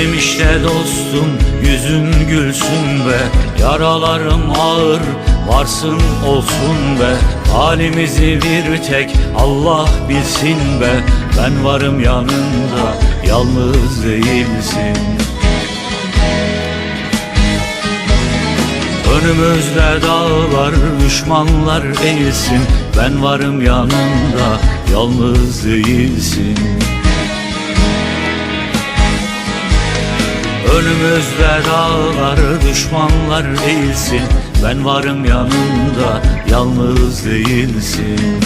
be dostum yüzün gülsün be. Yaralarım ağır varsın olsun be. Halimizi bir tek Allah bilsin be. Ben varım yanında yalnız değilsin. Önümüzde dağlar, düşmanlar eğilsin Ben varım yanında, yalnız değilsin Önümüzde dağlar, düşmanlar eğilsin Ben varım yanında, yalnız değilsin